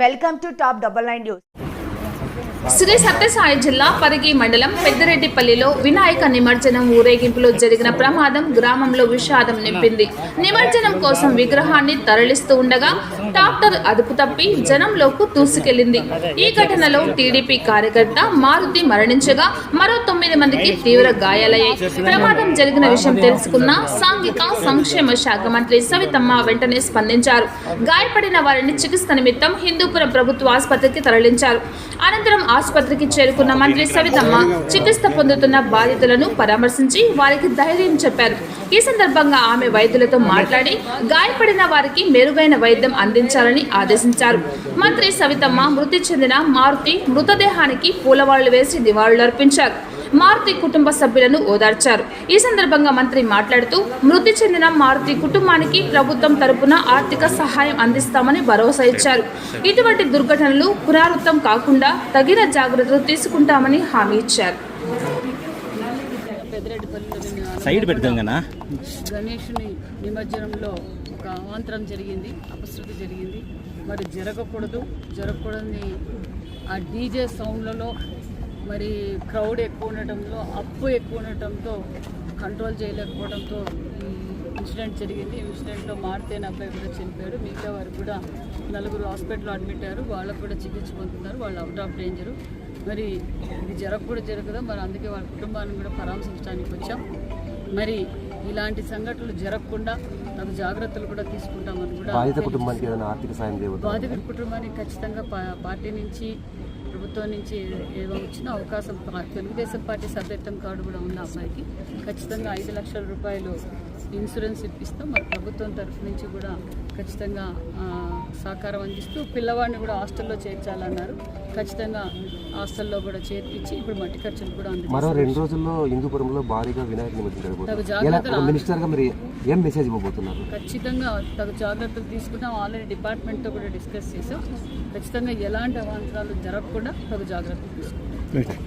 Welcome to Top Double Line News. Shri Sathya Sai జిల్లా పరిగి మండలం పెద్దిరెడ్డిపల్లిలో వినాయక నిమజ్జనం ఊరేగింపులో జరిగిన ప్రమాదం గ్రామంలో విషాదం నింపింది. నిమజ్జనం కోసం విగ్రహాన్ని తరలిస్తూ ఉండగా ట్రాక్టర్ అదుపు తప్పి జనంలోకి దూసుకెళ్ళింది ఈ ఘటనలో టీడీపీ కార్యకర్త మారుతి మరణించగా మరో తొమ్మిది మందికి తీవ్ర గాయాలయ్యాయి. ప్రమాదం జరిగిన విషయం తెలుసుకున్న సాంఘిక సంక్షేమ శాఖ మంత్రి సవితమ్మ వెంటనే స్పందించారు. గాయపడిన వారిని చికిత్స నిమిత్తం హిందూపురం ప్రభుత్వ ఆసుపత్రికి తరలించారు. అనంతరం ఆసుపత్రికి చేరుకున్న మంత్రి సవితమ్మ చికిత్స పొందుతున్న బాధితులను పరామర్శించి వారికి ధైర్యం చెప్పారు. ఈ సందర్భంగా ఆమె వైద్యులతో మాట్లాడి గాయపడిన వారికి మెరుగైన వైద్యం అందించాలని ఆదేశించారు. మంత్రి సవితమ్మ మృతి చెందిన మారుతి మృతదేహానికి పూలవాళ్ళు వేసి నివాళులర్పించారు. మారుతి కుటుంబ సభ్యులను ఓదార్చారు. ఈ సందర్భంగా మంత్రి మాట్లాడుతూ మృతి చెందిన మారుతి కుటుంబానికి ప్రభుత్వం తరపున ఆర్థిక సహాయం అందిస్తామని భరోసా ఇచ్చారు. ఇటువంటి దుర్ఘటనలు పునరావృతం కాకుండా తగిన జాగ్రత్తలు తీసుకుంటామని హామీ ఇచ్చారు. సైడ్ పెడతాం గణేషుని నిమజ్జనంలో ఒక అవాంతరం జరిగింది అపశృతి జరిగింది. మరి జరగకూడదు జరగకూడని ఆ డీజే సౌండ్లలో మరి క్రౌడ్ ఎక్కువ ఉండటంలో అప్పు ఎక్కువ ఉండటంతో కంట్రోల్ చేయలేకపోవడంతో ఈ ఇన్సిడెంట్ జరిగింది. ఇన్సిడెంట్లో మారుతే అనే అబ్బాయి కూడా చనిపోయాడు. మిగతా వారు కూడా నలుగురు హాస్పిటల్లో అడ్మిట్ అయ్యారు. వాళ్ళకు కూడా చికిత్స పొందుతున్నారు. వాళ్ళు అవుట్ ఆఫ్ డేంజరు మరి ఇది జరగకూడదు జరగదా మరి అందుకే వాళ్ళ కుటుంబాన్ని కూడా పరామర్శించడానికి వచ్చాం. మరి ఇలాంటి సంఘటనలు జరగకుండా తగు జాగ్రత్తలు కూడా తీసుకుంటామని కూడా బాధిత కుటుంబానికి ఏదైనా ఆర్థిక సాయం చేయవద్దు బాధిత కుటుంబానికి ఖచ్చితంగా పార్టీ నుంచి ప్రభుత్వం నుంచి ఏదో వచ్చిన అవకాశం తెలుగుదేశం పార్టీ సభ్యత్వం కార్డు కూడా ఉన్న అమ్మాయికి. ఖచ్చితంగా ఐదు లక్షల రూపాయలు ఇన్సూరెన్స్ ఇప్పిస్తాం. మరి ప్రభుత్వం తరఫు నుంచి కూడా ఖచ్చితంగా సహకారం అందిస్తూ పిల్లవాడిని కూడా హాస్టల్లో చేర్చాలన్నారు. ఖచ్చితంగా హాస్టల్లో కూడా చేర్పించి ఇప్పుడు మట్టి ఖర్చులు కూడా మరో అందిస్తారు రెండు రోజుల్లో హిందూపురంలో భారీగా వినాయక నిమజ్జనం మీరు ఖచ్చితంగా తగు జాగ్రత్తలు తీసుకుంటాం. ఆల్రెడీ డిపార్ట్మెంట్తో కూడా డిస్కస్ చేసాం ఖచ్చితంగా ఎలాంటి అవాంతరాలు జరగకుండా తగు జాగ్రత్త తీసుకుంటాం